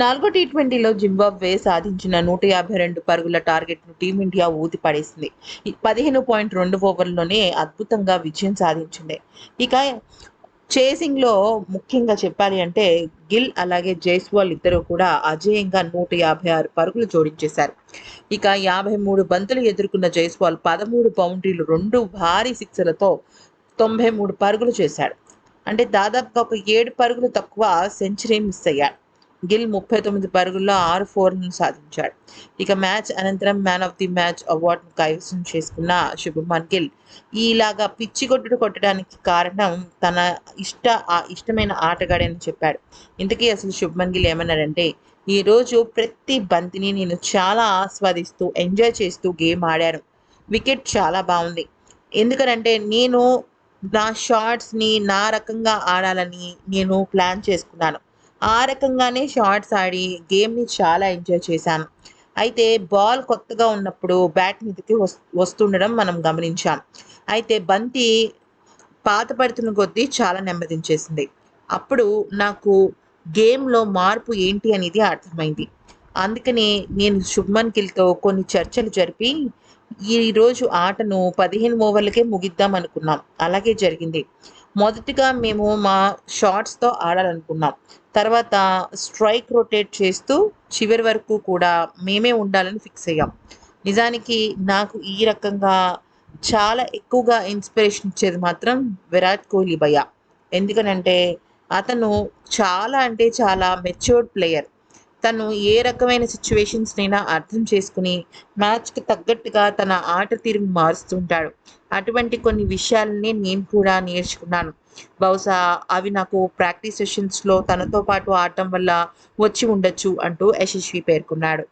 నాలుగో టీ ట్వంటీలో జింబాబ్వే సాధించిన నూట యాభై రెండు పరుగుల టార్గెట్ను టీమిండియా ఊతి పడేసింది పదిహేను పాయింట్ రెండు ఓవర్లోనే అద్భుతంగా విజయం సాధించింది. ఇక చేసింగ్లో ముఖ్యంగా చెప్పాలి అంటే గిల్ అలాగే జైస్వాల్ ఇద్దరు కూడా అజేయంగా నూట యాభై ఆరు పరుగులు జోడించేశారు. ఇక యాభై మూడు బంతులు ఎదుర్కొన్న జైస్వాల్ పదమూడు బౌండరీలు రెండు భారీ సిక్స్లతో తొంభై మూడు పరుగులు చేశాడు. అంటే దాదాపుగా ఒక ఏడు పరుగులు తక్కువ సెంచరీ మిస్ అయ్యాడు. గిల్ ముప్పై తొమ్మిది పరుగుల్లో ఆరు ఫోర్లను సాధించాడు. ఇక మ్యాచ్ అనంతరం మ్యాన్ ఆఫ్ ది మ్యాచ్ అవార్డును కైవసం చేసుకున్న శుభమన్ గిల్ ఇలాగా పిచ్చి కొట్టుడు కొట్టడానికి కారణం తన ఇష్ట ఆ ఇష్టమైన ఆటగాడని చెప్పాడు. ఇంతకీ అసలు శుభమన్ గిల్ ఏమన్నాడంటే ఈరోజు ప్రతి బంతిని నేను చాలా ఆస్వాదిస్తూ ఎంజాయ్ చేస్తూ గేమ్ ఆడాను. వికెట్ చాలా బాగుంది. ఎందుకనంటే నేను నా షార్ట్స్ని నా రకంగా ఆడాలని నేను ప్లాన్ చేసుకున్నాను. ఆ రకంగానే షార్ట్స్ ఆడి గేమ్ని చాలా ఎంజాయ్ చేశాను. అయితే బాల్ కొత్తగా ఉన్నప్పుడు బ్యాట్ మీదకి వస్తుండడం మనం గమనించాం. అయితే బంతి పాత పడుతున్న కొద్దీ చాలా నెమ్మదించేసింది. అప్పుడు నాకు గేమ్లో మార్పు ఏంటి అనేది అర్థమైంది. అందుకనే నేను శుభ్మన్ గిల్తో కొన్ని చర్చలు జరిపి ఈరోజు ఆటను పదిహేను ఓవర్లకే ముగిద్దాం అనుకున్నాం. అలాగే జరిగింది. మొదటిగా మేము మా షార్ట్స్తో ఆడాలనుకున్నాం. తర్వాత స్ట్రైక్ రొటేట్ చేస్తూ చివరి వరకు కూడా మేమే ఉండాలని ఫిక్స్ అయ్యాం. నిజానికి నాకు ఈ రకంగా చాలా ఎక్కువగా ఇన్స్పిరేషన్ ఇచ్చేది మాత్రం విరాట్ కోహ్లీ భయ్య. ఎందుకనంటే అతను చాలా అంటే చాలా మెచ్యూర్డ్ ప్లేయర్ తను ఏ రకమైన సిచ్యువేషన్స్నైనా అర్థం చేసుకుని మ్యాచ్కి తగ్గట్టుగా తన ఆట తీరును మారుస్తుంటాడు అటువంటి కొన్ని విషయాలని నేను కూడా నేర్చుకున్నాను. బహుశా అవి నాకు ప్రాక్టీస్ సెషన్స్లో తనతో పాటు ఆడటం వల్ల వచ్చి ఉండొచ్చు అంటూ యశస్వి పేర్కొన్నాడు.